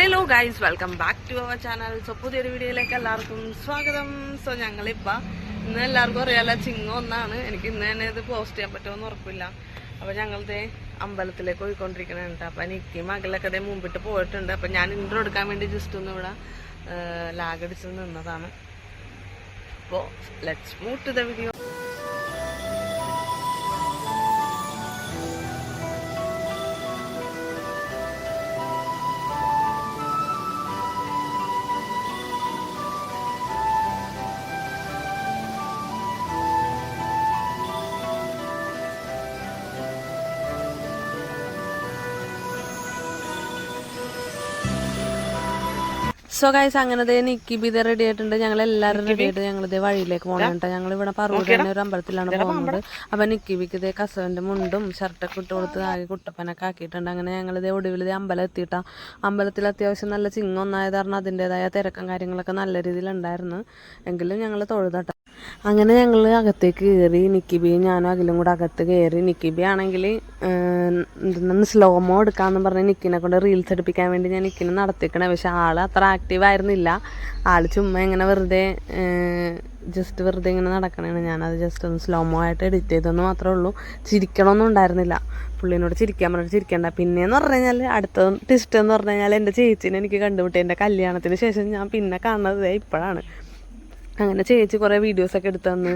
Hello guys welcome back to our channel so പുതിയൊരു വീഡിയോയിലേക്ക് എല്ലാവർക്കും സ്വാഗതം. സോ ഞങ്ങളിപ്പോൾ ഇന്ന് എല്ലാവർക്കും അറിയാലോ ചിങ്ങം ഒന്നാണ്. എനിക്ക് ഇന്ന് തന്നെ ഇത് പോസ്റ്റ് ചെയ്യാൻ പറ്റുമെന്ന് ഉറപ്പില്ല. അപ്പോൾ ഞങ്ങളിത് അമ്പലത്തിലേക്ക് പോയിക്കൊണ്ടിരിക്കണുണ്ട് അപ്പോൾ എനിക്ക് മകളൊക്കെ ഇതേ മുമ്പിട്ട് പോയിട്ടുണ്ട്. അപ്പോൾ ഞാൻ ഇൻട്രോ എടുക്കാൻ വേണ്ടി ജസ്റ്റ് ഒന്ന് ഇവിടെ ലാഗടിച്ച് നിന്നതാണ്. അപ്പോൾ let's move to the video so guys അങ്ങനെ ദേ നിക്കി ബി റെഡി ആയിട്ടുണ്ട്. ഞങ്ങൾ എല്ലാവരും റെഡി ആയിട്ട് ഞങ്ങൾ ഇതേ വഴിയിലേക്ക് പോകണം ഞങ്ങൾ ഇവിടെ പറഞ്ഞ തന്നെ ഒരു അമ്പലത്തിലാണ് പോകുന്നത്. അപ്പൊ നിക്കി ബിക്ക് ഇതേ കസവന്റെ മുണ്ടും ഷർട്ടൊക്കെ ഇട്ട് കൊടുത്ത് ആകെ കുട്ടപ്പനൊക്കെ ആക്കിയിട്ടുണ്ട്. അങ്ങനെ ഞങ്ങൾ ഇതേ ഒടുവിൽ ഇതേ അമ്പലം എത്തിയിട്ടാ. അമ്പലത്തിൽ അത്യാവശ്യം നല്ല ചിങ്ങൊന്നായത് കാരണം അതിന്റെതായ തിരക്കും കാര്യങ്ങളൊക്കെ നല്ല രീതിയിൽ ഉണ്ടായിരുന്നു എങ്കിലും ഞങ്ങൾ തൊഴുതട്ട. അങ്ങനെ ഞങ്ങൾ അകത്തേക്ക് കയറി നിക്കിബി ഞാനും അഖിലും കൂടെ അകത്ത് കയറി നിക്കിബി ആണെങ്കിൽ എന്തെന്ന് സ്ലോമോ എടുക്കാന്ന് പറഞ്ഞ് നിക്കിനെ കൊണ്ട് റീൽസ് എടുപ്പിക്കാൻ വേണ്ടി ഞാൻ നിക്കിനെ നടത്തിക്കണേ. പക്ഷെ ആൾ അത്ര ആക്റ്റീവ് ആയിരുന്നില്ല. ആൾ ചുമ്മാ ഇങ്ങനെ വെറുതെ ജസ്റ്റ് വെറുതെ ഇങ്ങനെ നടക്കണേണ്. ഞാനത് ജസ്റ്റ് ഒന്ന് സ്ലോമോ ആയിട്ട് എഡിറ്റ് ചെയ്തെന്ന് മാത്രമേ ഉള്ളൂ. ചിരിക്കണമൊന്നും ഉണ്ടായിരുന്നില്ല. പുള്ളിനോട് ചിരിക്കാൻ പറഞ്ഞിട്ട് ചിരിക്കണ്ട. പിന്നെയെന്ന് പറഞ്ഞു കഴിഞ്ഞാൽ അടുത്ത ട്വിസ്റ്റ് എന്ന് പറഞ്ഞു കഴിഞ്ഞാൽ എന്റെ ചേച്ചീനെ എനിക്ക് കണ്ടുപിട്ടി എന്റെ കല്യാണത്തിന് ശേഷം ഞാൻ പിന്നെ കാണുന്നത് ഇപ്പോഴാണ്. അങ്ങനെ ചേച്ചി കുറേ വീഡിയോസൊക്കെ എടുത്തു തന്ന്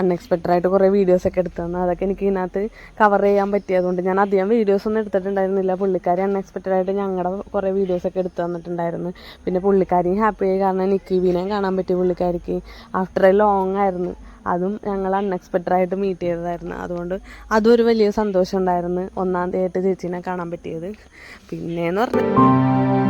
അൺഎക്സ്പെക്റ്റഡ് ആയിട്ട് കുറേ വീഡിയോസൊക്കെ എടുത്തു തന്നു. അതൊക്കെ എനിക്ക് ഇതിനകത്ത് കവർ ചെയ്യാൻ പറ്റിയതുകൊണ്ട് ഞാൻ അധികം വീഡിയോസൊന്നും എടുത്തിട്ടുണ്ടായിരുന്നില്ല. പുള്ളിക്കാരി അൺഎക്സ്പെക്റ്റഡ് ആയിട്ട് ഞങ്ങളുടെ കുറേ വീഡിയോസൊക്കെ എടുത്തു തന്നിട്ടുണ്ടായിരുന്നു. പിന്നെ പുള്ളിക്കാരിയും ഹാപ്പി ആയി. കാരണം നിക്കിവിനെയും കാണാൻ പറ്റി പുള്ളിക്കാരിക്ക് ആഫ്റ്റർ എ ലോങ് ആയിരുന്നു. അതും ഞങ്ങൾ അൺഎക്സ്പെക്റ്റഡ് ആയിട്ട് മീറ്റ് ചെയ്തതായിരുന്നു. അതുകൊണ്ട് അതും ഒരു വലിയ സന്തോഷം ഉണ്ടായിരുന്നു. ഒന്നാം തീയതി ചേച്ചീനെ കാണാൻ പറ്റിയത്. പിന്നെയെന്ന് പറഞ്ഞാൽ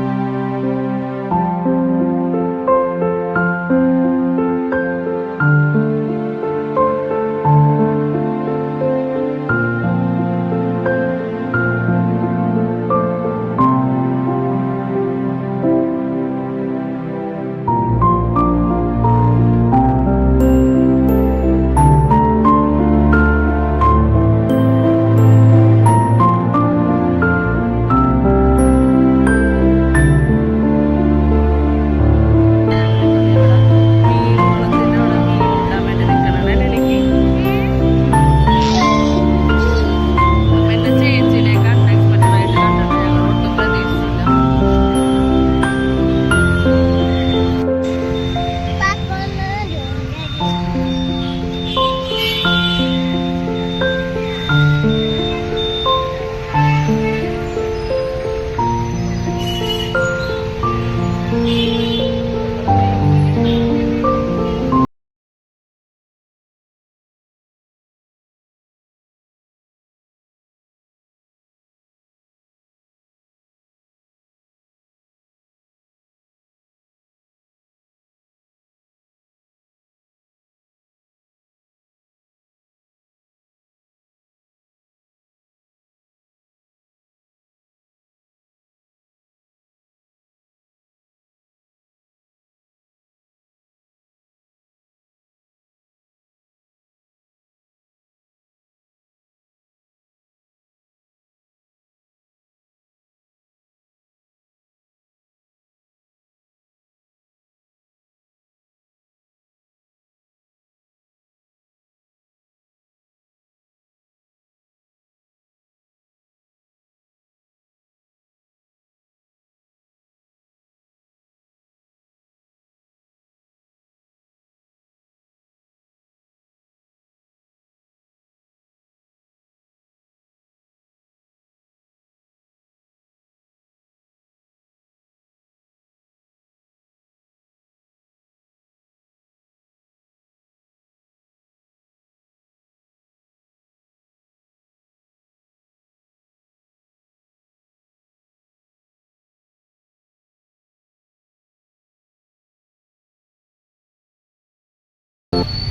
you.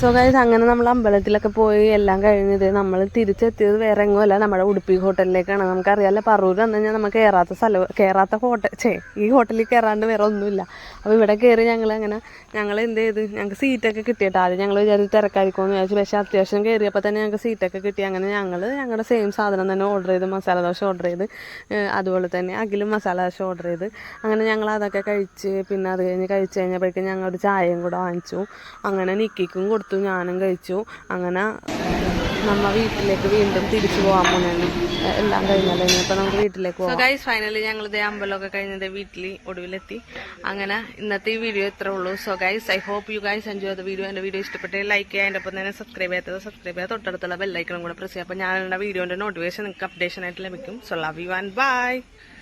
സോ ഗൈസ് അങ്ങനെ നമ്മൾ അമ്പലത്തിലൊക്കെ പോയി എല്ലാം കഴിഞ്ഞത് നമ്മൾ തിരിച്ചെത്തിയത് വേറെ എങ്ങുമല്ല നമ്മുടെ ഉടുപ്പി ഹോട്ടലിലേക്കാണ്. നമുക്കറിയാമല്ലോ പറൂർ വന്നു കഴിഞ്ഞാൽ നമുക്ക് കയറാത്ത സ്ഥലം കയറാത്ത ഹോട്ടൽ ചേ ഈ ഹോട്ടലിൽ കയറാണ്ട് വേറെ ഒന്നുമില്ല. അപ്പോൾ ഇവിടെ കയറി ഞങ്ങൾ അങ്ങനെ ഞങ്ങൾ എന്ത് ചെയ്ത് ഞങ്ങൾക്ക് സീറ്റൊക്കെ കിട്ടിയിട്ട് ആദ്യം ഞങ്ങൾ വിചാരിച്ച് തിരക്കായിരിക്കുമെന്ന് വിചാരിച്ചു പക്ഷേ അത്യാവശ്യം കയറിയപ്പോൾ തന്നെ ഞങ്ങൾക്ക് സീറ്റൊക്കെ കിട്ടി. അങ്ങനെ ഞങ്ങൾ ഞങ്ങളുടെ സെയിം സാധനം തന്നെ ഓർഡർ ചെയ്ത് മസാല ദോശ ഓർഡർ ചെയ്ത് അതുപോലെ തന്നെ അഖിലും മസാല ദോശ ഓർഡർ ചെയ്ത്. അങ്ങനെ ഞങ്ങൾ അതൊക്കെ കഴിച്ച് പിന്നെ അത് കഴിഞ്ഞ് കഴിച്ച് കഴിഞ്ഞപ്പോഴേക്കും ഞങ്ങൾ ഒരു ചായയും കൂടെ വാങ്ങിച്ചു. അങ്ങനെ നിക്കിക്കും കൊടുത്തു. ഞാനും കഴിച്ചു. അങ്ങനെ നമ്മ വീട്ടിലേക്ക് വീണ്ടും തിരിച്ചു പോവാൻ പോണേന്ന് എല്ലാം കഴിഞ്ഞല്ലോ ഇനിയിപ്പോൾ നമുക്ക് വീട്ടിലേക്ക് പോകാം ഗൈസ് ഫൈനലി ഞങ്ങൾ ഇതേ അമ്പലമൊക്കെ കഴിഞ്ഞത് വീട്ടിൽ ഒടുവിലെത്തി. അങ്ങനെ ഇന്നത്തെ ഈ വീഡിയോ ഇത്രേ ഉള്ളൂ. So guys I hope you guys enjoy the video എന്റെ വീഡിയോ ഇഷ്ടപ്പെട്ടേ ലൈക്ക് ചെയ്യുക. അതിന്റെ ഒപ്പം തന്നെ സബ്സ്ക്രൈബ് ചെയ്യാത്തത് സബ്സ്ക്രൈബ് ചെയ്യുക. തൊട്ടടുത്തുള്ള ബെല്ലൈക്കണം കൂടെ പ്രസ് ചെയ്യുക. അപ്പോൾ ഞാനുള്ള വീഡിയോന്റെ നോട്ടിഫിക്കേഷൻ നിങ്ങൾക്ക് അപ്ഡേഷൻ ആയിട്ട് ലഭിക്കും. So love you and bye